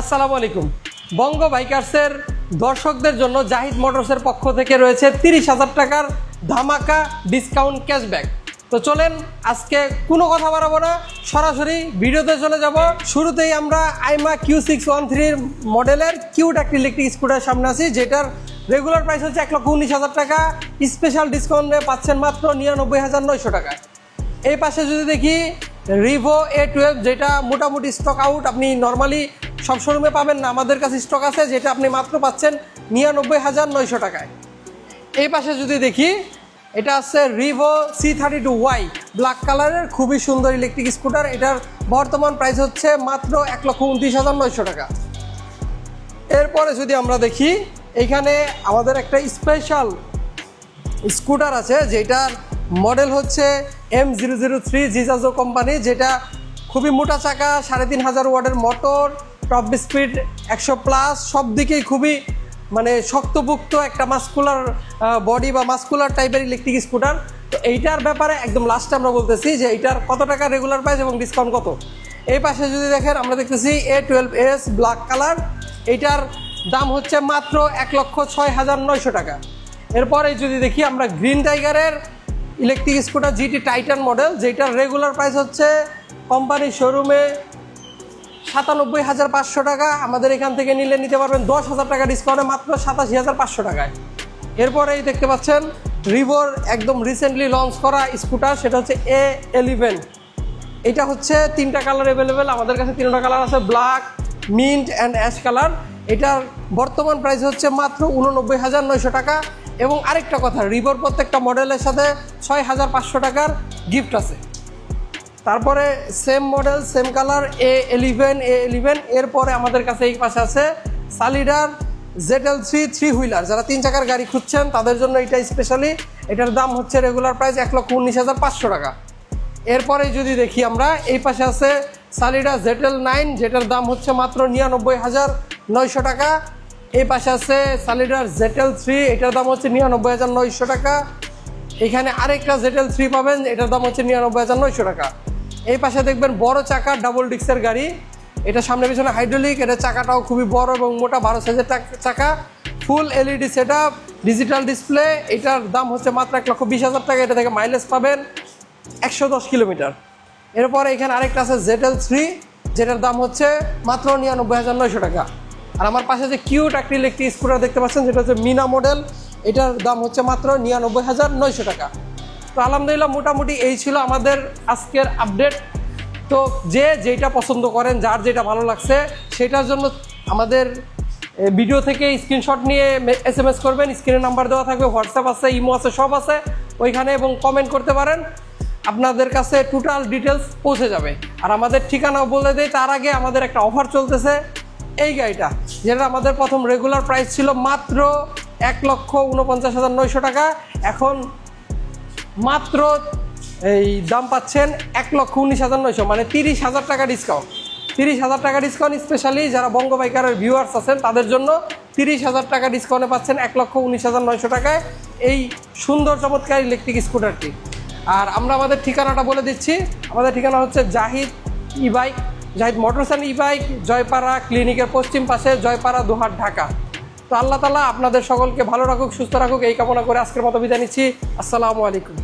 আসসালামু আলাইকুম। বঙ্গ বাইকার্সের দর্শকদের জন্য জাহিদ মোটরসের পক্ষ থেকে রয়েছে তিরিশ হাজার টাকার ধামাকা ডিসকাউন্ট ক্যাশব্যাক তো চলেন, আজকে কোনো কথা বাড়াবো না, সরাসরি ভিডিওতে চলে যাব। শুরুতেই আমরা আইমা কিউ সিক্স ওয়ান থ্রির মডেলের কিউট একটি ইলেকট্রিক স্কুটার সামনে আছি, যেটার রেগুলার প্রাইস হচ্ছে এক লক্ষ উনিশ হাজার টাকা। স্পেশাল ডিসকাউন্টে পাচ্ছেন মাত্র নিরানব্বই হাজার নয়শো টাকায় এই পাশে যদি দেখি রিভো এ টুয়েলভ যেটা মোটামুটি স্টক আউট আপনি নর্মালি সব শোরুমে পাবেন না, আমাদের কাছে স্টক আছে, যেটা আপনি মাত্র পাচ্ছেন নিরানব্বই হাজার নয়শো টাকায়। এই পাশে যদি দেখি, এটা আছে Rivo C thirty two Y black কালারের খুবই সুন্দর ইলেকট্রিক স্কুটার এটার বর্তমান প্রাইস হচ্ছে মাত্র এক লক্ষ উনত্রিশ হাজার নয়শো টাকা। এরপরে যদি আমরা দেখি, এখানে আমাদের একটা স্পেশাল স্কুটার আছে, যেটার মডেল হচ্ছে এম জিরো জিরো থ্রি জিজাজো কোম্পানি, যেটা খুবই মোটা চাকা, সাড়ে তিন হাজার ওয়ার্ডের মোটর টপ স্পিড একশো প্লাস সব দিকেই খুবই মানে শক্তপুক্ত একটা মাস্কুলার বডি বা মাস্কুলার টাইপের ইলেকট্রিক স্কুটার তো এইটার ব্যাপারে একদম লাস্টে আমরা বলতেছি যে এইটার কত টাকা রেগুলার প্রাইস এবং ডিসকাউন্ট কত? এই পাশে যদি দেখেন, আমরা দেখতেছি A twelve S black colour এইটার দাম হচ্ছে মাত্র এক লক্ষ ছয় হাজার নয়শো টাকা। এরপরে যদি দেখি আমরা গ্রিন টাইগারের electric scooter GT Titan model যেটার রেগুলার প্রাইস হচ্ছে কোম্পানির শোরুমে সাতানব্বই হাজার পাঁচশো টাকা। আমাদের এখান থেকে নিলে নিতে পারবেন দশ হাজার টাকা ডিসকাউন্টে মাত্র সাতাশি হাজার পাঁচশো টাকায়। এরপরেই দেখতে পাচ্ছেন রিভোর একদম রিসেন্টলি লঞ্চ করা স্কুটার সেটা হচ্ছে এ এলিভেন এটা হচ্ছে তিনটা কালার অ্যাভেলেবেল আমাদের কাছে তিনটা কালার আছে black mint and ash colour এটার বর্তমান প্রাইস হচ্ছে মাত্র উননব্বই হাজার নয়শো টাকা। এবং আরেকটা কথা রিভোর প্রত্যেকটা মডেলের সাথে ছয় হাজার পাঁচশো টাকার গিফট আছে। তারপরে same model same colour A eleven A eleven এরপরে আমাদের কাছে এই পাশে আছে সালিডার Z L three three wheeler যারা তিন চাকার গাড়ি খুঁজছেন, তাদের জন্য এটা স্পেশালি এটার দাম হচ্ছে রেগুলার প্রাইস এক লক্ষ উনিশ হাজার পাঁচশো টাকা। এরপরে যদি দেখি আমরা, এই পাশে আছে সালিডা জেটেল নাইন যেটার দাম হচ্ছে মাত্র নিরানব্বই হাজার নয়শো টাকা। এই পাশে আছে সালিডার জেটেল থ্রি এটার দাম হচ্ছে নিরানব্বই হাজার নয়শো টাকা। এখানে আরেকটা জেটেল থ্রি পাবেন, এটার দাম হচ্ছে নিরানব্বই হাজার নয়শো টাকা। এই পাশে দেখবেন বড় চাকা ডাবল ডিক্সের গাড়ি। এটা সামনে পিছনে হাইড্রোলিক এটা চাকাটাও খুবই বড় এবং মোটা, বারো সাইজের চাকা। Full LED set digital display এটার দাম হচ্ছে মাত্র এক লক্ষ বিশ হাজার টাকা। এটা থেকে মাইলেজ পাবেন একশো দশ কিলোমিটার। এরপর এখানে আরেকটা আছে জেটেল থ্রি যেটার দাম হচ্ছে মাত্র নিরানব্বই হাজার নয়শো টাকা। আর আমার পাশে যে কিউট একটি ইলেকট্রিক স্কুটার দেখতে পাচ্ছেন, যেটা হচ্ছে মিনা মডেল এটার দাম হচ্ছে মাত্র নিরানব্বই হাজার নয়শো টাকা। তো আলহামদুলিল্লাহ মোটামুটি এই ছিল আমাদের আজকের আপডেট তো যে যেটা পছন্দ করেন, যার যেটা ভালো লাগছে, সেটার জন্য আমাদের ভিডিও থেকে স্ক্রিনশট নিয়ে এস এম এস করবেন স্ক্রিনে নাম্বার দেওয়া থাকবে হোয়াটসঅ্যাপ আছে ইমো আছে, সব আছে ওইখানে এবং কমেন্ট করতে পারেন। আপনাদের কাছে টোটাল ডিটেলস পৌঁছে যাবে। আর আমাদের ঠিকানাও বলে দেয় তার আগে আমাদের একটা অফার চলতেছে। এই গাড়িটা, যেটা আমাদের প্রথম রেগুলার প্রাইস ছিল মাত্র এক লক্ষ উনপঞ্চাশ হাজার নয়শো টাকা। এখন মাত্র এই দাম পাচ্ছেন এক লক্ষ উনিশ হাজার নয়শো মানে তিরিশ হাজার টাকা ডিসকাউন্ট তিরিশ হাজার টাকা ডিসকাউন্ট স্পেশালি যারা বঙ্গ বাইকারের ভিউয়ার্স আছেন, তাদের জন্য তিরিশ হাজার টাকা ডিসকাউন্টে পাচ্ছেন এক লক্ষ উনিশ হাজার নয়শো টাকায় এই সুন্দর চমৎকার ইলেকট্রিক স্কুটারটি আর আমরা আমাদের ঠিকানাটা বলে দিচ্ছি। আমাদের ঠিকানা হচ্ছে Zahid E bike Zahid motors and E bike Joypara ক্লিনিকের পশ্চিম পাশে জয়পাড়া দুহাট, ঢাকা। তো আল্লাহ তালা আপনাদের সকলকে ভালো রাখুক, সুস্থ রাখুক, এই কামনা করে আজকের মতো বিদায় নিচ্ছি। আসসালামু আলাইকুম।